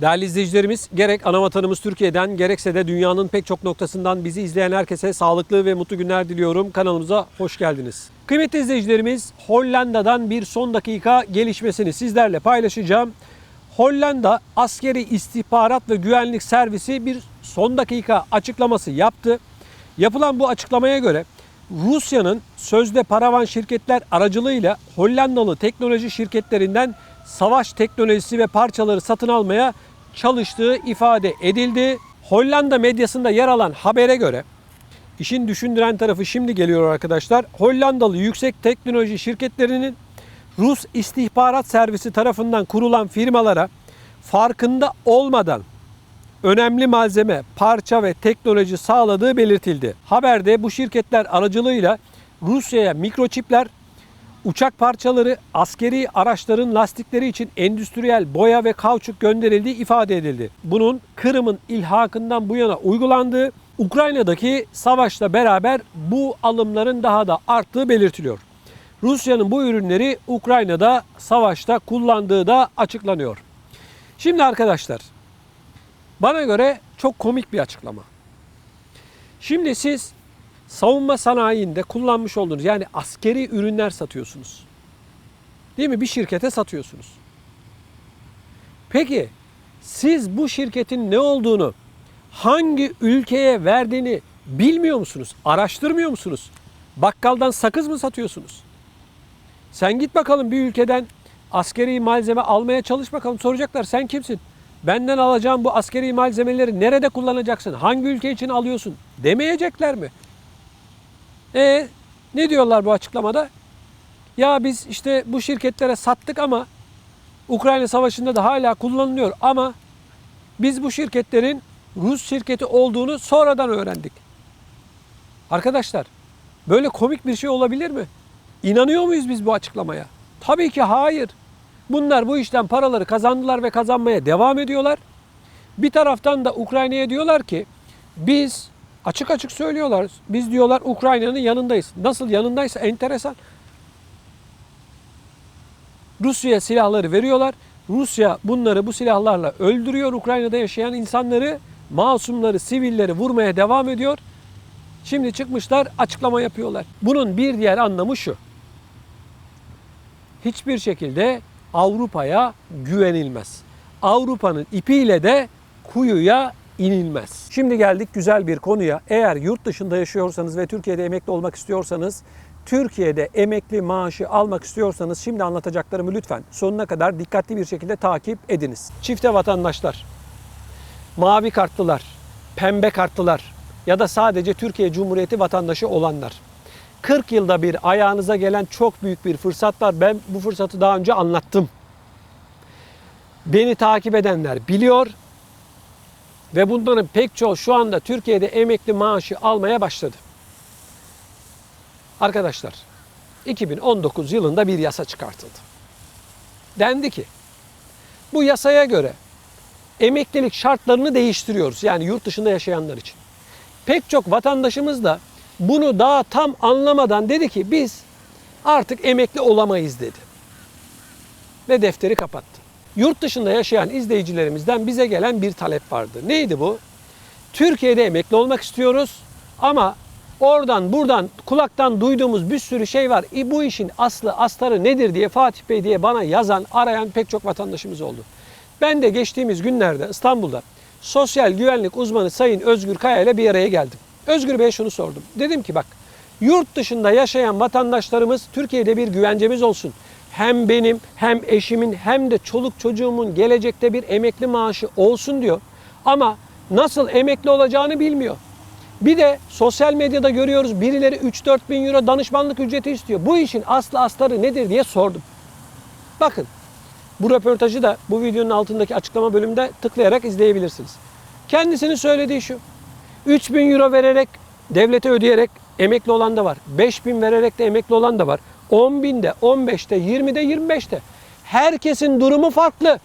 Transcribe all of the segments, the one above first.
Değerli izleyicilerimiz, gerek ana vatanımız Türkiye'den gerekse de dünyanın pek çok noktasından bizi izleyen herkese sağlıklı ve mutlu günler diliyorum. Kanalımıza hoş geldiniz. Kıymetli izleyicilerimiz, Hollanda'dan bir son dakika gelişmesini sizlerle paylaşacağım. Hollanda Askeri İstihbarat ve Güvenlik Servisi bir son dakika açıklaması yaptı. Yapılan bu açıklamaya göre Rusya'nın sözde paravan şirketler aracılığıyla Hollandalı teknoloji şirketlerinden savaş teknolojisi ve parçaları satın almaya çalıştığı ifade edildi. Hollanda medyasında yer alan habere göre işin düşündüren tarafı şimdi geliyor arkadaşlar. Hollandalı yüksek teknoloji şirketlerinin Rus istihbarat servisi tarafından kurulan firmalara farkında olmadan önemli malzeme, parça ve teknoloji sağladığı belirtildi. Haberde bu şirketler aracılığıyla Rusya'ya mikroçipler, uçak parçaları, askeri araçların lastikleri için endüstriyel boya ve kauçuk gönderildiği ifade edildi. Bunun Kırım'ın ilhakından bu yana uygulandığı, Ukrayna'daki savaşla beraber bu alımların daha da arttığı belirtiliyor. Rusya'nın bu ürünleri Ukrayna'da savaşta kullandığı da açıklanıyor. Şimdi arkadaşlar bana göre çok komik bir açıklama. Şimdi siz savunma sanayinde kullanmış olduğunuz yani askeri ürünler satıyorsunuz. Değil mi? Bir şirkete satıyorsunuz. Peki siz bu şirketin ne olduğunu, hangi ülkeye verdiğini bilmiyor musunuz? Araştırmıyor musunuz? Bakkaldan sakız mı satıyorsunuz? Sen git bakalım bir ülkeden askeri malzeme almaya çalış bakalım. Soracaklar sen kimsin? Benden alacağım bu askeri malzemeleri nerede kullanacaksın? Hangi ülke için alıyorsun? Demeyecekler mi? E ne diyorlar bu açıklamada? Ya biz işte bu şirketlere sattık ama Ukrayna Savaşı'nda da hala kullanılıyor ama biz bu şirketlerin Rus şirketi olduğunu sonradan öğrendik. Arkadaşlar böyle komik bir şey olabilir mi? İnanıyor muyuz biz bu açıklamaya? Tabii ki hayır. Bunlar bu işten paraları kazandılar ve kazanmaya devam ediyorlar. Bir taraftan da Ukrayna'ya diyorlar ki biz açık açık söylüyorlar. Biz diyorlar Ukrayna'nın yanındayız. Nasıl yanındaysa enteresan. Rusya'ya silahları veriyorlar. Rusya bunları bu silahlarla öldürüyor. Ukrayna'da yaşayan insanları, masumları, sivilleri vurmaya devam ediyor. Şimdi çıkmışlar açıklama yapıyorlar. Bunun bir diğer anlamı şu. Hiçbir şekilde Avrupa'ya güvenilmez. Avrupa'nın ipiyle de kuyuya inilmez. Şimdi geldik güzel bir konuya. Eğer yurt dışında yaşıyorsanız ve Türkiye'de emekli olmak istiyorsanız, Türkiye'de emekli maaşı almak istiyorsanız şimdi anlatacaklarımı lütfen sonuna kadar dikkatli bir şekilde takip ediniz. Çifte vatandaşlar, mavi kartlılar, pembe kartlılar ya da sadece Türkiye Cumhuriyeti vatandaşı olanlar. 40 yılda bir ayağınıza gelen çok büyük bir fırsat var. Ben bu fırsatı daha önce anlattım. Beni takip edenler biliyor ve bunların pek çoğu şu anda Türkiye'de emekli maaşı almaya başladı. Arkadaşlar 2019 yılında bir yasa çıkartıldı. Dendi ki bu yasaya göre emeklilik şartlarını değiştiriyoruz. Yani yurt dışında yaşayanlar için. Pek çok vatandaşımız da bunu daha tam anlamadan dedi ki biz artık emekli olamayız dedi. Ve defteri kapattı. Yurt dışında yaşayan izleyicilerimizden bize gelen bir talep vardı. Neydi bu? Türkiye'de emekli olmak istiyoruz ama oradan buradan kulaktan duyduğumuz bir sürü şey var. E bu işin aslı astarı nedir diye Fatih Bey diye bana yazan, arayan pek çok vatandaşımız oldu. Ben de geçtiğimiz günlerde İstanbul'da sosyal güvenlik uzmanı Sayın Özgür Kaya ile bir araya geldim. Özgür Bey'e şunu sordum. Dedim ki bak yurt dışında yaşayan vatandaşlarımız Türkiye'de bir güvencemiz olsun. Hem benim hem eşimin hem de çoluk çocuğumun gelecekte bir emekli maaşı olsun diyor. Ama nasıl emekli olacağını bilmiyor. Bir de sosyal medyada görüyoruz birileri 3-4 bin euro danışmanlık ücreti istiyor. Bu işin aslı astarı nedir diye sordum. Bakın bu röportajı da bu videonun altındaki açıklama bölümünde tıklayarak izleyebilirsiniz. Kendisinin söylediği şu. 3 bin euro vererek devlete ödeyerek emekli olan da var. 5 bin vererek de emekli olan da var. 10 binde, 15'te, 20'de, 25'te. Herkesin durumu farklı.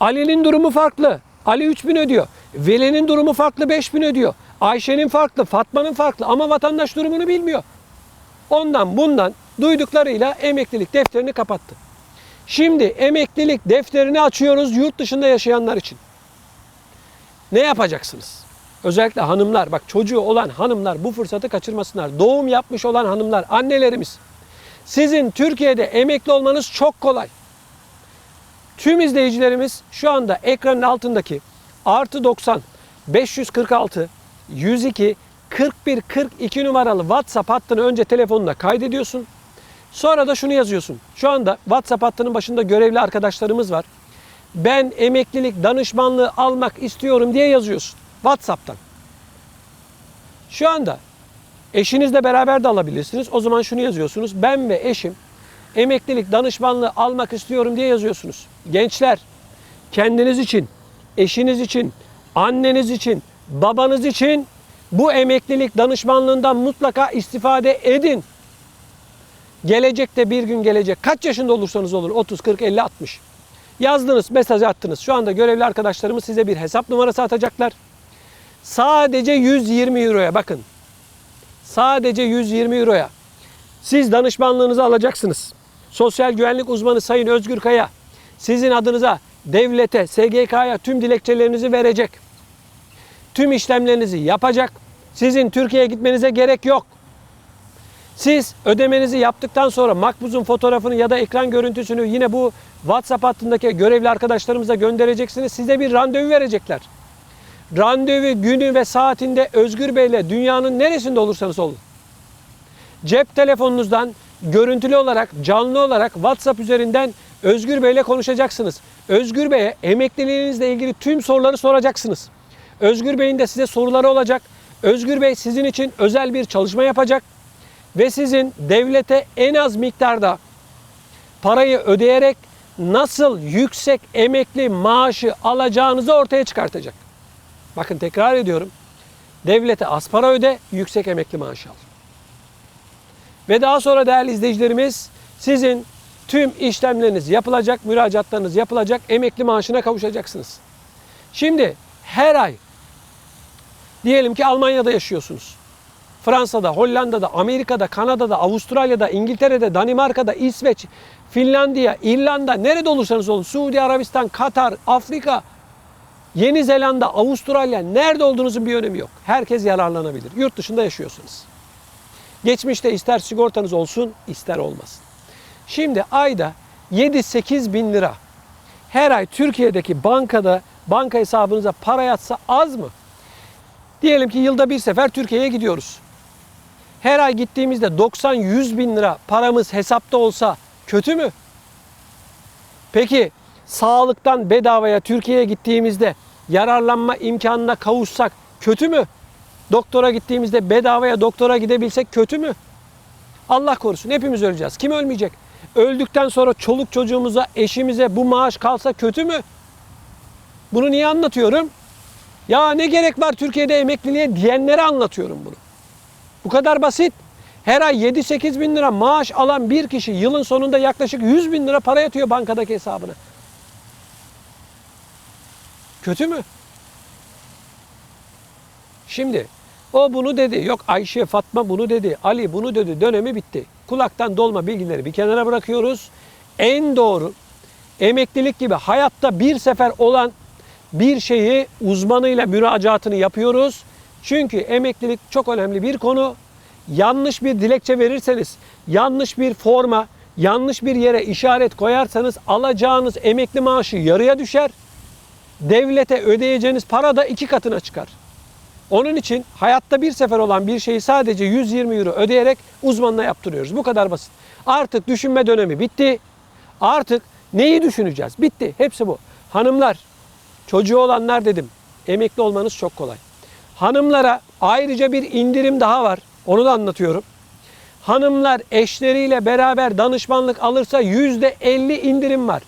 Ali'nin durumu farklı. Ali 3 bin ödüyor. Veli'nin durumu farklı 5 bin ödüyor. Ayşe'nin farklı, Fatma'nın farklı ama vatandaş durumunu bilmiyor. Ondan bundan duyduklarıyla emeklilik defterini kapattı. Şimdi emeklilik defterini açıyoruz yurt dışında yaşayanlar için. Ne yapacaksınız? Özellikle hanımlar, bak çocuğu olan hanımlar bu fırsatı kaçırmasınlar. Doğum yapmış olan hanımlar, annelerimiz. Sizin Türkiye'de emekli olmanız çok kolay. Tüm izleyicilerimiz şu anda ekranın altındaki artı 90 546 102 41 42 numaralı WhatsApp hattını önce telefonuna kaydediyorsun. Sonra da şunu yazıyorsun. Şu anda WhatsApp hattının başında görevli arkadaşlarımız var. Ben emeklilik danışmanlığı almak istiyorum diye yazıyorsun WhatsApp'tan. Şu anda eşinizle beraber de alabilirsiniz. O zaman şunu yazıyorsunuz. Ben ve eşim emeklilik danışmanlığı almak istiyorum diye yazıyorsunuz. Gençler kendiniz için, eşiniz için, anneniz için, babanız için bu emeklilik danışmanlığından mutlaka istifade edin. Gelecekte bir gün gelecek. Kaç yaşında olursanız olun 30, 40, 50, 60. Yazdınız, mesaj attınız. Şu anda görevli arkadaşlarımız size bir hesap numarası atacaklar. Sadece 120 euroya bakın. Sadece 120 euroya. Siz danışmanlığınızı alacaksınız. Sosyal güvenlik uzmanı Sayın Özgür Kaya sizin adınıza devlete, SGK'ya tüm dilekçelerinizi verecek. Tüm işlemlerinizi yapacak. Sizin Türkiye'ye gitmenize gerek yok. Siz ödemenizi yaptıktan sonra makbuzun fotoğrafını ya da ekran görüntüsünü yine bu WhatsApp hattındaki görevli arkadaşlarımıza göndereceksiniz. Size bir randevu verecekler. Randevu günü ve saatinde Özgür Bey'le dünyanın neresinde olursanız olun. Cep telefonunuzdan görüntülü olarak, canlı olarak WhatsApp üzerinden Özgür Bey'le konuşacaksınız. Özgür Bey'e emekliliğinizle ilgili tüm soruları soracaksınız. Özgür Bey'in de size soruları olacak. Özgür Bey sizin için özel bir çalışma yapacak ve sizin devlete en az miktarda parayı ödeyerek nasıl yüksek emekli maaşı alacağınızı ortaya çıkartacak. Bakın tekrar ediyorum. Devlete az para öde, yüksek emekli maaşı al. Ve daha sonra değerli izleyicilerimiz sizin tüm işlemleriniz yapılacak, müracaatlarınız yapılacak, emekli maaşına kavuşacaksınız. Şimdi her ay diyelim ki Almanya'da yaşıyorsunuz. Fransa'da, Hollanda'da, Amerika'da, Kanada'da, Avustralya'da, İngiltere'de, Danimarka'da, İsveç, Finlandiya, İrlanda, nerede olursanız olun, Suudi Arabistan, Katar, Afrika, Yeni Zelanda, Avustralya, nerede olduğunuzun bir önemi yok. Herkes yararlanabilir. Yurt dışında yaşıyorsunuz. Geçmişte ister sigortanız olsun, ister olmasın. Şimdi ayda 7-8 bin lira her ay Türkiye'deki bankada banka hesabınıza para yatsa az mı? Diyelim ki yılda bir sefer Türkiye'ye gidiyoruz. Her ay gittiğimizde 90-100 bin lira paramız hesapta olsa kötü mü? Peki sağlıktan bedavaya Türkiye'ye gittiğimizde yararlanma imkanına kavuşsak kötü mü? Doktora gittiğimizde bedavaya doktora gidebilsek kötü mü? Allah korusun hepimiz öleceğiz. Kim ölmeyecek? Öldükten sonra çoluk çocuğumuza, eşimize bu maaş kalsa kötü mü? Bunu niye anlatıyorum? Ya ne gerek var Türkiye'de emekliliğe diyenlere anlatıyorum bunu. Bu kadar basit. Her ay 7-8 bin lira maaş alan bir kişi yılın sonunda yaklaşık 100 bin lira para yatıyor bankadaki hesabına. Kötü mü? Şimdi o bunu dedi. Yok Ayşe, Fatma bunu dedi. Ali bunu dedi. Dönemi bitti. Kulaktan dolma bilgileri bir kenara bırakıyoruz. En doğru emeklilik gibi hayatta bir sefer olan bir şeyi uzmanıyla müracaatını yapıyoruz. Çünkü emeklilik çok önemli bir konu. Yanlış bir dilekçe verirseniz, yanlış bir forma, yanlış bir yere işaret koyarsanız alacağınız emekli maaşı yarıya düşer. Devlete ödeyeceğiniz para da iki katına çıkar. Onun için hayatta bir sefer olan bir şeyi sadece 120 euro ödeyerek uzmanına yaptırıyoruz. Bu kadar basit. Artık düşünme dönemi bitti. Artık neyi düşüneceğiz? Bitti. Hepsi bu. Hanımlar, çocuğu olanlar dedim. Emekli olmanız çok kolay. Hanımlara ayrıca bir indirim daha var. Onu da anlatıyorum. Hanımlar eşleriyle beraber danışmanlık alırsa %50 indirim var.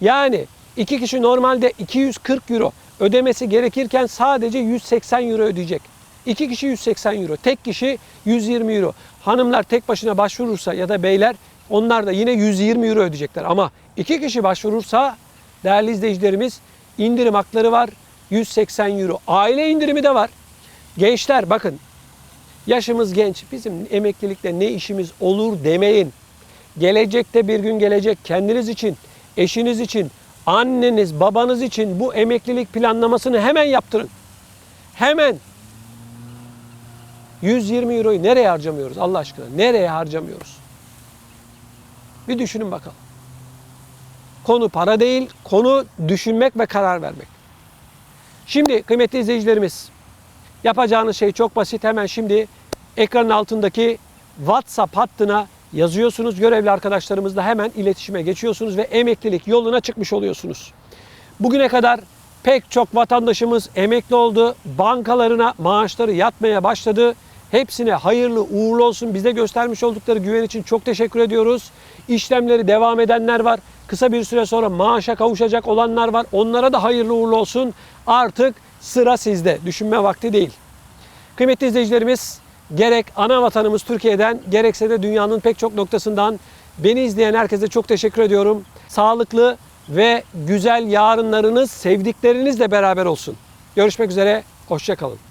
Yani iki kişi normalde 240 euro ödemesi gerekirken sadece 180 euro ödeyecek. İki kişi 180 euro, tek kişi 120 euro. Hanımlar tek başına başvurursa ya da beyler onlar da yine 120 euro ödeyecekler. Ama iki kişi başvurursa değerli izleyicilerimiz indirim hakları var 180 euro. Aile indirimi de var. Gençler bakın Yaşımız genç. Bizim emeklilikte ne işimiz olur demeyin. Gelecekte bir gün gelecek kendiniz için, eşiniz için, anneniz, babanız için bu emeklilik planlamasını hemen yaptırın. Hemen. 120 euroyu nereye harcamıyoruz Allah aşkına? Nereye harcamıyoruz? Bir düşünün bakalım. Konu para değil, konu düşünmek ve karar vermek. Şimdi kıymetli izleyicilerimiz, yapacağınız şey çok basit. Hemen şimdi ekranın altındaki WhatsApp hattına yazıyorsunuz. Görevli arkadaşlarımızla hemen iletişime geçiyorsunuz ve emeklilik yoluna çıkmış oluyorsunuz. Bugüne kadar pek çok vatandaşımız emekli oldu. Bankalarına maaşları yatmaya başladı. Hepsine hayırlı uğurlu olsun. Bize göstermiş oldukları güven için çok teşekkür ediyoruz. İşlemleri devam edenler var. Kısa bir süre sonra maaşa kavuşacak olanlar var. Onlara da hayırlı uğurlu olsun. Artık sıra sizde. Düşünme vakti değil. Kıymetli izleyicilerimiz, gerek ana vatanımız Türkiye'den gerekse de dünyanın pek çok noktasından beni izleyen herkese çok teşekkür ediyorum. Sağlıklı ve güzel yarınlarınız sevdiklerinizle beraber olsun. Görüşmek üzere, hoşçakalın.